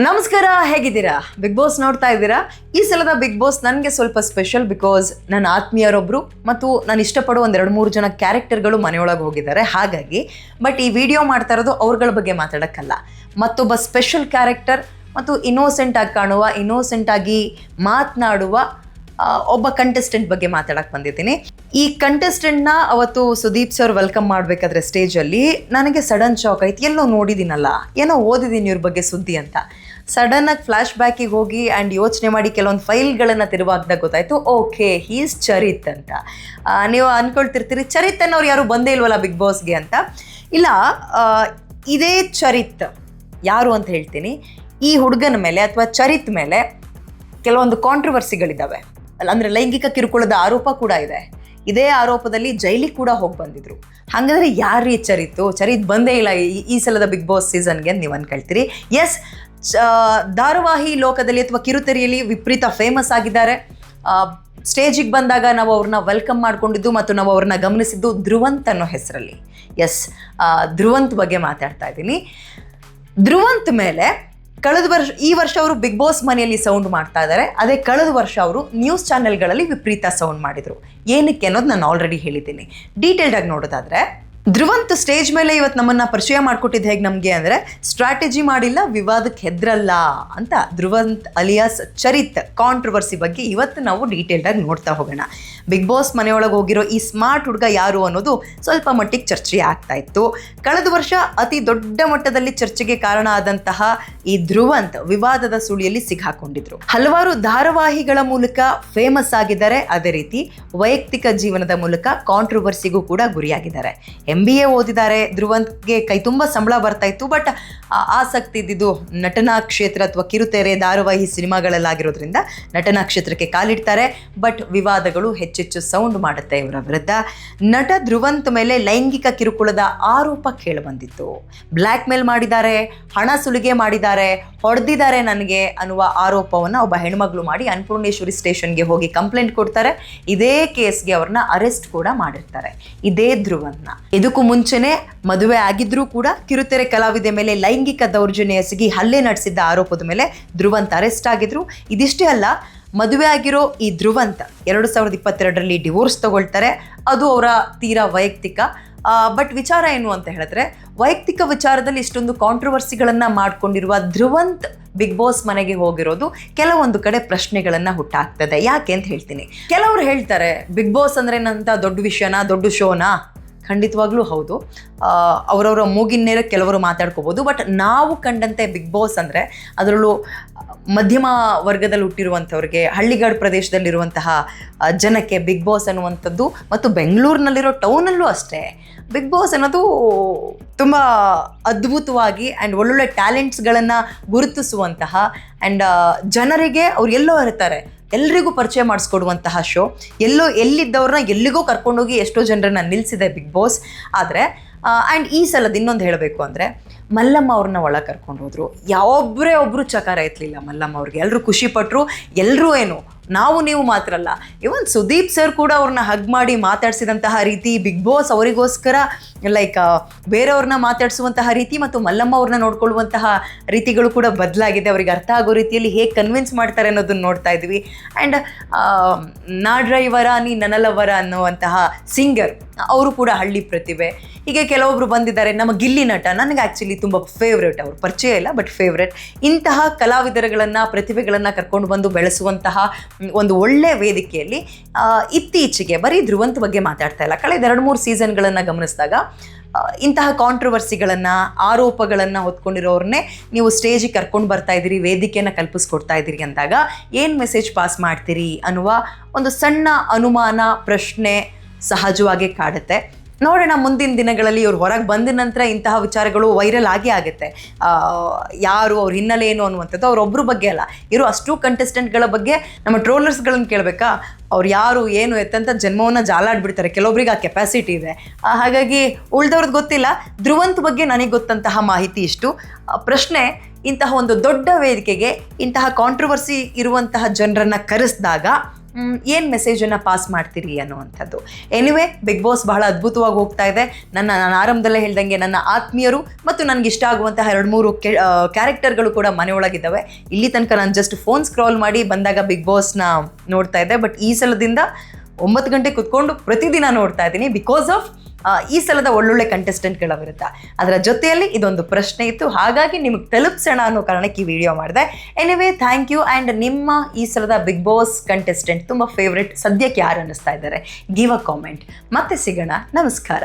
ನಮಸ್ಕಾರ, ಹೇಗಿದ್ದೀರಾ? Big boss ನೋಡ್ತಾ ಇದ್ದೀರಾ? ಈ ಸಲದ ಬಿಗ್ ಬಾಸ್ ನನಗೆ ಸ್ವಲ್ಪ ಸ್ಪೆಷಲ್ ಬಿಕಾಸ್ ನನ್ನ ಆತ್ಮೀಯರೊಬ್ಬರು ಮತ್ತು ನಾನು ಇಷ್ಟಪಡೋ ಒಂದು ಎರಡು ಮೂರು ಜನ ಕ್ಯಾರೆಕ್ಟರ್ಗಳು ಮನೆಯೊಳಗೆ ಹೋಗಿದ್ದಾರೆ. ಹಾಗಾಗಿ ಬಟ್ ಈ ವಿಡಿಯೋ ಮಾಡ್ತಾ ಇರೋದು ಅವ್ರಗಳ ಬಗ್ಗೆ ಮಾತಾಡೋಕ್ಕಲ್ಲ. ಮತ್ತೊಬ್ಬ ಸ್ಪೆಷಲ್ ಕ್ಯಾರೆಕ್ಟರ್ ಮತ್ತು ಇನ್ನೋಸೆಂಟಾಗಿ ಕಾಣುವ ಇನ್ನೋಸೆಂಟ್ ಆಗಿ ಮಾತನಾಡುವ ಒಬ್ಬ ಕಂಟೆಸ್ಟೆಂಟ್ ಬಗ್ಗೆ ಮಾತಾಡಕ್ ಬಂದಿದ್ದೀನಿ. ಈ ಕಂಟೆಸ್ಟೆಂಟ್ನ ಅವತ್ತು ಸುದೀಪ್ ಸರ್ ವೆಲ್ಕಮ್ ಮಾಡಬೇಕಾದ್ರೆ ಸ್ಟೇಜಲ್ಲಿ ನನಗೆ ಸಡನ್ ಶಾಕ್ ಆಯ್ತು. ಎಲ್ಲೋ ನೋಡಿದ್ದೀನಲ್ಲ ಏನೋ ಓದಿದ್ದೀನಿ ಇವ್ರ ಬಗ್ಗೆ ಸುದ್ದಿ ಅಂತ. ಸಡನ್ ಆಗಿ ಫ್ಲಾಶ್ ಬ್ಯಾಕಿಗೆ ಹೋಗಿ ಆ್ಯಂಡ್ ಯೋಚನೆ ಮಾಡಿ ಕೆಲವೊಂದು ಫೈಲ್ಗಳನ್ನು ತಿರುವಾಗ್ದಾಗ ಗೊತ್ತಾಯ್ತು. ಓಕೆ ಹೀಸ್ ಚರಿತ್ ಅಂತ. ನೀವು ಅನ್ಕೊಳ್ತಿರ್ತೀರಿ, ಚರಿತ್ ಅನ್ನೋರು ಯಾರು ಬಂದೇ ಇಲ್ವಲ್ಲ ಬಿಗ್ ಬಾಸ್ಗೆ ಅಂತ. ಇಲ್ಲ ಇದೇ ಚರಿತ್ ಯಾರು ಅಂತ ಹೇಳ್ತೀನಿ. ಈ ಹುಡುಗನ ಮೇಲೆ ಅಥವಾ ಚರಿತ್ ಮೇಲೆ ಕೆಲವೊಂದು ಕಾಂಟ್ರವರ್ಸಿಗಳಿದ್ದಾವೆ ಅಂದರೆ ಲೈಂಗಿಕ ಕಿರುಕುಳದ ಆರೋಪ ಕೂಡ ಇದೆ. ಇದೇ ಆರೋಪದಲ್ಲಿ ಜೈಲಿಗೆ ಕೂಡ ಹೋಗಿ ಬಂದಿದ್ರು. ಹಾಗಾದ್ರೆ ಯಾರು ಚರಿತು ಚರಿತ್ ಬಂದೇ ಇಲ್ಲ ಈ- ಈ ಸಲದ ಬಿಗ್ ಬಾಸ್ ಸೀಸನ್ಗೆ ನೀವು ಅನ್ಕೊಳ್ತೀರಿ. ಎಸ್ ಧಾರಾವಾಹಿ ಲೋಕದಲ್ಲಿ ಅಥವಾ ಕಿರುತೆರೆಯಲ್ಲಿ ವಿಪರೀತ ಫೇಮಸ್ ಆಗಿದ್ದಾರೆ. ಸ್ಟೇಜಿಗೆ ಬಂದಾಗ ನಾವು ಅವ್ರನ್ನ ವೆಲ್ಕಮ್ ಮಾಡ್ಕೊಂಡಿದ್ದು ಮತ್ತು ನಾವು ಅವ್ರನ್ನ ಗಮನಿಸಿದ್ದು ಧ್ರುವಂತ್ ಅನ್ನೋ ಹೆಸರಲ್ಲಿ. ಎಸ್ ಧ್ರುವಂತ್ ಬಗ್ಗೆ ಮಾತಾಡ್ತಾ ಇದ್ದೀನಿ. ಧ್ರುವಂತ್ ಮೇಲೆ ಕಳೆದ ವರ್ಷ, ಈ ವರ್ಷ ಅವರು ಬಿಗ್ ಬಾಸ್ ಮನೆಯಲ್ಲಿ ಸೌಂಡ್ ಮಾಡ್ತಾ ಇದ್ದಾರೆ. ಅದೇ ಕಳೆದ ವರ್ಷ ಅವರು ನ್ಯೂಸ್ ಚಾನೆಲ್ಗಳಲ್ಲಿ ವಿಪರೀತ ಸೌಂಡ್ ಮಾಡಿದರು. ಏನಕ್ಕೆ ಅನ್ನೋದು ನಾನು ಆಲ್ರೆಡಿ ಹೇಳಿದ್ದೀನಿ. ಡೀಟೇಲ್ಡಾಗಿ ನೋಡೋದಾದರೆ ಧ್ರುವಂತ್ ಸ್ಟೇಜ್ ಮೇಲೆ ಇವತ್ತು ನಮ್ಮನ್ನ ಪರಿಚಯ ಮಾಡ್ಕೊಟ್ಟಿದ್ದು ಹೇಗೆ ನಮಗೆ ಅಂದರೆ ಸ್ಟ್ರಾಟಜಿ ಮಾಡಿಲ್ಲ, ವಿವಾದಕ್ಕೆ ಹೆದ್ರಲ್ಲ ಅಂತ ಧ್ರುವಂತ್ ಅಲಿಯಾಸ್ ಚರಿತ್ ಕಾಂಟ್ರವರ್ಸಿ ಬಗ್ಗೆ ಇವತ್ತು ನಾವು ಡೀಟೇಲ್ಡಾಗಿ ನೋಡ್ತಾ ಹೋಗೋಣ. ಬಿಗ್ ಬಾಸ್ ಮನೆಯೊಳಗೆ ಹೋಗಿರೋ ಈ ಸ್ಮಾರ್ಟ್ ಹುಡುಗ ಯಾರು ಅನ್ನೋದು ಸ್ವಲ್ಪ ಮಟ್ಟಿಗೆ ಚರ್ಚೆ ಆಗ್ತಾ ಇತ್ತು. ಕಳೆದ ವರ್ಷ ಅತಿ ದೊಡ್ಡ ಮಟ್ಟದಲ್ಲಿ ಚರ್ಚೆಗೆ ಕಾರಣ ಆದಂತಹ ಈ ಧ್ರುವಂತ್ ವಿವಾದದ ಸುಳಿಯಲ್ಲಿ ಸಿಗಾಕೊಂಡಿದ್ರು ಹಲವಾರು ಧಾರಾವಾಹಿಗಳ ಮೂಲಕ ಫೇಮಸ್ ಆಗಿದ್ದಾರೆ. ಅದೇ ರೀತಿ ವೈಯಕ್ತಿಕ ಜೀವನದ ಮೂಲಕ ಕಾಂಟ್ರವರ್ಸಿಗೂ ಕೂಡ ಗುರಿಯಾಗಿದ್ದಾರೆ. ಎಂ ಬಿ ಎ ಓದಿದ್ದಾರೆ. ಧ್ರುವಂತ್ಗೆ ಕೈ ತುಂಬ ಸಂಬಳ ಬರ್ತಾ ಇತ್ತು. ಬಟ್ ಆಸಕ್ತಿ ಇದ್ದಿದ್ದು ನಟನಾ ಕ್ಷೇತ್ರ ಅಥವಾ ಕಿರುತೆರೆ ಧಾರಾವಾಹಿ ಸಿನಿಮಾಗಳಲ್ಲಾಗಿರೋದ್ರಿಂದ ನಟನಾ ಕ್ಷೇತ್ರಕ್ಕೆ ಕಾಲಿಡ್ತಾರೆ. ಬಟ್ ವಿವಾದಗಳು ಹೆಚ್ಚೆಚ್ಚು ಸೌಂಡ್ ಮಾಡುತ್ತೆ ಇವರ ವಿರುದ್ಧ. ನಟ ಧ್ರುವಂತ್ ಮೇಲೆ ಲೈಂಗಿಕ ಕಿರುಕುಳದ ಆರೋಪ ಕೇಳಿಬಂದಿತ್ತು. ಬ್ಲ್ಯಾಕ್ ಮೇಲ್ ಮಾಡಿದ್ದಾರೆ, ಹಣ ಸುಲಿಗೆ ಮಾಡಿದ್ದಾರೆ, ಹೊಡೆದಿದ್ದಾರೆ ನನಗೆ ಅನ್ನುವ ಆರೋಪವನ್ನು ಒಬ್ಬ ಹೆಣ್ಮಗಳು ಮಾಡಿ ಅನ್ನಪೂರ್ಣೇಶ್ವರಿ ಸ್ಟೇಷನ್ಗೆ ಹೋಗಿ ಕಂಪ್ಲೇಂಟ್ ಕೊಡ್ತಾರೆ. ಇದೇ ಕೇಸ್ಗೆ ಅವ್ರನ್ನ ಅರೆಸ್ಟ್ ಕೂಡ ಮಾಡಿರ್ತಾರೆ. ಇದೇ ಧ್ರುವನ್ನ ಇದಕ್ಕೂ ಮುಂಚೆನೆ ಮದುವೆ ಆಗಿದ್ರೂ ಕೂಡ ಕಿರುತೆರೆ ಕಲಾವಿದೆ ಮೇಲೆ ಲೈಂಗಿಕ ದೌರ್ಜನ್ಯ ಎಸಗಿ ಹಲ್ಲೆ ನಡೆಸಿದ್ದ ಆರೋಪದ ಮೇಲೆ ಧ್ರುವಂತ ಅರೆಸ್ಟ್ ಆಗಿದ್ರು. ಇದಿಷ್ಟೇ ಅಲ್ಲ ಮದುವೆ ಆಗಿರೋ ಈ ಧ್ರುವಂತ ಎರಡು ಸಾವಿರದ ಇಪ್ಪತ್ತೆರಡರಲ್ಲಿ ಡಿವೋರ್ಸ್ ತಗೊಳ್ತಾರೆ. ಅದು ಅವರ ತೀರಾ ವೈಯಕ್ತಿಕ. ಬಟ್ ವಿಚಾರ ಏನು ಅಂತ ಹೇಳಿದ್ರೆ, ವೈಯಕ್ತಿಕ ವಿಚಾರದಲ್ಲಿ ಇಷ್ಟೊಂದು ಕಾಂಟ್ರವರ್ಸಿಗಳನ್ನು ಮಾಡಿಕೊಂಡಿರುವ ಧ್ರುವಂತ್ ಬಿಗ್ ಬಾಸ್ ಮನೆಗೆ ಹೋಗಿರೋದು ಕೆಲವೊಂದು ಕಡೆ ಪ್ರಶ್ನೆಗಳನ್ನು ಹುಟ್ಟಾಕ್ತದೆ ಯಾಕೆ ಅಂತ ಹೇಳ್ತೀನಿ. ಕೆಲವರು ಹೇಳ್ತಾರೆ, ಬಿಗ್ ಬಾಸ್ ಅಂದ್ರೆ ಏನಂತ ದೊಡ್ಡ ವಿಷಯನಾ, ದೊಡ್ಡ ಶೋನಾ? ಖಂಡಿತವಾಗ್ಲೂ ಹೌದು. ಅವರವರ ಮೂಗಿನ ನೇರ ಕೆಲವರು ಮಾತಾಡ್ಕೋಬೋದು, ಬಟ್ ನಾವು ಕಂಡಂತೆ ಬಿಗ್ ಬಾಸ್ ಅಂದರೆ ಅದರಲ್ಲೂ ಮಧ್ಯಮ ವರ್ಗದಲ್ಲಿ ಹುಟ್ಟಿರುವಂಥವ್ರಿಗೆ, ಹಳ್ಳಿಗಾಡು ಪ್ರದೇಶದಲ್ಲಿರುವಂತಹ ಜನಕ್ಕೆ ಬಿಗ್ ಬಾಸ್ ಅನ್ನುವಂಥದ್ದು ಮತ್ತು ಬೆಂಗಳೂರಿನಲ್ಲಿರೋ ಟೌನಲ್ಲೂ ಅಷ್ಟೇ, ಬಿಗ್ ಬಾಸ್ ಅನ್ನೋದು ತುಂಬ ಅದ್ಭುತವಾಗಿ ಆ್ಯಂಡ್ ಒಳ್ಳೊಳ್ಳೆ ಟ್ಯಾಲೆಂಟ್ಸ್ಗಳನ್ನು ಗುರುತಿಸುವಂತಹ ಆ್ಯಂಡ್ ಜನರಿಗೆ ಅವ್ರು ಎಲ್ಲೋ ಇರ್ತಾರೆ. ಎಲ್ರಿಗೂ ಪರಿಚಯ ಮಾಡಿಸ್ಕೊಡುವಂತಹ ಶೋ ಎಲ್ಲೋ ಎಲ್ಲಿದ್ದವ್ರನ್ನ ಎಲ್ಲಿಗೋ ಕರ್ಕೊಂಡೋಗಿ ಎಷ್ಟೋ ಜನರನ್ನ ನಿಲ್ಲಿಸಿದೆ ಬಿಗ್ ಬಾಸ್ ಆದರೆ ಆ್ಯಂಡ್ ಈ ಸಲದ ಇನ್ನೊಂದು ಹೇಳಬೇಕು ಅಂದರೆ, ಮಲ್ಲಮ್ಮ ಅವ್ರನ್ನ ಒಳ ಕರ್ಕೊಂಡು ಹೋದ್ರು. ಯಾವೊಬ್ಬರೇ ಒಬ್ಬರು ಚಕಾರ ಎತ್ತಲಿಲ್ಲ ಮಲ್ಲಮ್ಮ ಅವ್ರಿಗೆ. ಎಲ್ಲರೂ ಖುಷಿ ಪಟ್ಟರು ಎಲ್ಲರೂ ಏನು, ನಾವು ನೀವು ಮಾತ್ರ ಅಲ್ಲ. ಇವನ್ ಸುದೀಪ್ ಸರ್ ಕೂಡ ಅವ್ರನ್ನ ಹಗ್ ಮಾಡಿ ಮಾತಾಡಿಸಿದಂತಹ ರೀತಿ ಬಿಗ್ ಬಾಸ್ ಅವರಿಗೋಸ್ಕರ ಲೈಕ್ ಬೇರೆಯವ್ರನ್ನ ಮಾತಾಡಿಸುವಂತಹ ರೀತಿ ಮತ್ತು ಮಲ್ಲಮ್ಮ ಅವ್ರನ್ನ ನೋಡ್ಕೊಳ್ಳುವಂತಹ ರೀತಿಗಳು ಕೂಡ ಬದಲಾಗಿದೆ. ಅವರಿಗೆ ಅರ್ಥ ಆಗೋ ರೀತಿಯಲ್ಲಿ ಹೇಗೆ ಕನ್ವಿನ್ಸ್ ಮಾಡ್ತಾರೆ ಅನ್ನೋದನ್ನ ನೋಡ್ತಾ ಇದ್ವಿ. ಆ್ಯಂಡ್ ನಾ ಡ್ರೈವರ ನೀ ನನಲವರ ಅನ್ನುವಂತಹ ಸಿಂಗರ್ ಅವರು ಕೂಡ ಹಳ್ಳಿ ಪ್ರತಿಭೆ. ಹೀಗೆ ಕೆಲವೊಬ್ರು ಬಂದಿದ್ದಾರೆ. ನಮ್ಮ ಗಿಲ್ಲಿ ನಟ, ನನಗೆ ಆ್ಯಕ್ಚುಲಿ ತುಂಬ ಫೇವ್ರೇಟ್ ಅವರು. ಪರಿಚಯ ಇಲ್ಲ ಬಟ್ ಫೇವ್ರೇಟ್ ಇಂತಹ ಕಲಾವಿದರುಗಳನ್ನು, ಪ್ರತಿಭೆಗಳನ್ನು ಕರ್ಕೊಂಡು ಬಂದು ಬೆಳೆಸುವಂತಹ ಒಂದು ಒಳ್ಳೆಯ ವೇದಿಕೆಯಲ್ಲಿ ಇತ್ತೀಚೆಗೆ ಬರೀ ಧ್ರುವಂತ ಬಗ್ಗೆ ಮಾತಾಡ್ತಾ ಇಲ್ಲ. ಕಳೆದ ಎರಡು ಮೂರು ಸೀಸನ್ಗಳನ್ನು ಗಮನಿಸಿದಾಗ ಇಂತಹ ಕಾಂಟ್ರವರ್ಸಿಗಳನ್ನು ಆರೋಪಗಳನ್ನು ಹೊತ್ಕೊಂಡಿರೋರನ್ನೇ ನೀವು ಸ್ಟೇಜಿಗೆ ಕರ್ಕೊಂಡು ಬರ್ತಾ ಇದ್ದೀರಿ, ವೇದಿಕೆಯನ್ನು ಕಲ್ಪಿಸ್ಕೊಡ್ತಾ ಇದ್ದೀರಿ ಅಂದಾಗ ಏನು ಮೆಸೇಜ್ ಪಾಸ್ ಮಾಡ್ತೀರಿ ಅನ್ನುವ ಒಂದು ಸಣ್ಣ ಅನುಮಾನ, ಪ್ರಶ್ನೆ ಸಹಜವಾಗಿ ಕಾಡುತ್ತೆ. ನೋಡೋಣ ಮುಂದಿನ ದಿನಗಳಲ್ಲಿ ಇವ್ರು ಹೊರಗೆ ಬಂದ ನಂತರ ಇಂತಹ ವಿಚಾರಗಳು ವೈರಲ್ ಆಗಿ ಆಗುತ್ತೆ. ಯಾರು ಅವ್ರ ಹಿನ್ನೆಲೆ ಏನು ಅನ್ನುವಂಥದ್ದು ಅವ್ರೊಬ್ಬರ ಬಗ್ಗೆ ಅಲ್ಲ. ಇರೋ ಅಷ್ಟು ಕಂಟೆಸ್ಟೆಂಟ್ಗಳ ಬಗ್ಗೆ ನಮ್ಮ ಟ್ರೋಲರ್ಸ್ಗಳನ್ನು ಕೇಳಬೇಕಾ? ಅವ್ರು ಯಾರು, ಏನು, ಎತ್ತಂತ ಜನ್ಮವನ್ನು ಜಾಲಾಡ್ಬಿಡ್ತಾರೆ. ಕೆಲವೊಬ್ರಿಗೆ ಆ ಕೆಪಾಸಿಟಿ ಇದೆ. ಹಾಗಾಗಿ ಉಳ್ದವ್ರದ್ದು ಗೊತ್ತಿಲ್ಲ. ಧ್ರುವಂತ ಬಗ್ಗೆ ನನಗೆ ಗೊತ್ತಂತಹ ಮಾಹಿತಿ ಇಷ್ಟು. ಪ್ರಶ್ನೆ, ಇಂತಹ ಒಂದು ದೊಡ್ಡ ವೇದಿಕೆಗೆ ಇಂತಹ ಕಾಂಟ್ರವರ್ಸಿ ಇರುವಂತಹ ಜನರನ್ನು ಕರೆಸಿದಾಗ ಏನು ಮೆಸೇಜನ್ನು ಪಾಸ್ ಮಾಡ್ತೀರಿ ಅನ್ನುವಂಥದ್ದು. ಎನಿವೆ ಬಿಗ್ ಬಾಸ್ ಬಹಳ ಅದ್ಭುತವಾಗಿ ಹೋಗ್ತಾ ಇದೆ. ನನ್ನ, ನಾನು ಆರಂಭದಲ್ಲೇ ಹೇಳ್ದಂಗೆ ನನ್ನ ಆತ್ಮೀಯರು ಮತ್ತು ನನಗೆ ಇಷ್ಟ ಆಗುವಂತಹ ಎರಡು, ಮೂರು ಕ್ಯಾರೆಕ್ಟರ್ಗಳು ಕೂಡ ಮನೆಯೊಳಗಿದ್ದಾವೆ ಇಲ್ಲಿ ತನಕ ನಾನು ಜಸ್ಟ್ ಫೋನ್ ಸ್ಕ್ರಾಲ್ ಮಾಡಿ ಬಂದಾಗ ಬಿಗ್ ಬಾಸ್ನ ನೋಡ್ತಾ ಇದ್ದೆ. ಬಟ್ ಈ ಸಲದಿಂದ ಒಂಬತ್ತು ಗಂಟೆ ಕುತ್ಕೊಂಡು ಪ್ರತಿದಿನ ನೋಡ್ತಾ ಇದ್ದೀನಿ ಬಿಕಾಸ್ ಆಫ್ ಈ ಸಲದ ಒಳ್ಳೊಳ್ಳೆ ಕಂಟೆಸ್ಟೆಂಟ್ಗಳ ವಿರುದ್ಧ ಅದರ ಜೊತೆಯಲ್ಲಿ ಇದೊಂದು ಪ್ರಶ್ನೆ ಇತ್ತು. ಹಾಗಾಗಿ ನಿಮಗೆ ತಲುಪಿಸೋಣ ಅನ್ನೋ ಕಾರಣಕ್ಕೆ ಈ ವಿಡಿಯೋ ಮಾಡಿದೆ. ಎನಿವೇ ಥ್ಯಾಂಕ್ ಯು ಆ್ಯಂಡ್ ನಿಮ್ಮ ಈ ಸಲದ ಬಿಗ್ ಬಾಸ್ ಕಂಟೆಸ್ಟೆಂಟ್ ತುಂಬ ಫೇವ್ರೆಟ್ ಸದ್ಯಕ್ಕೆ ಯಾರು ಅನ್ನಿಸ್ತಾ ಇದ್ದಾರೆ? ಗಿವ್ ಅ ಕಾಮೆಂಟ್ ಮತ್ತೆ ಸಿಗೋಣ. ನಮಸ್ಕಾರ.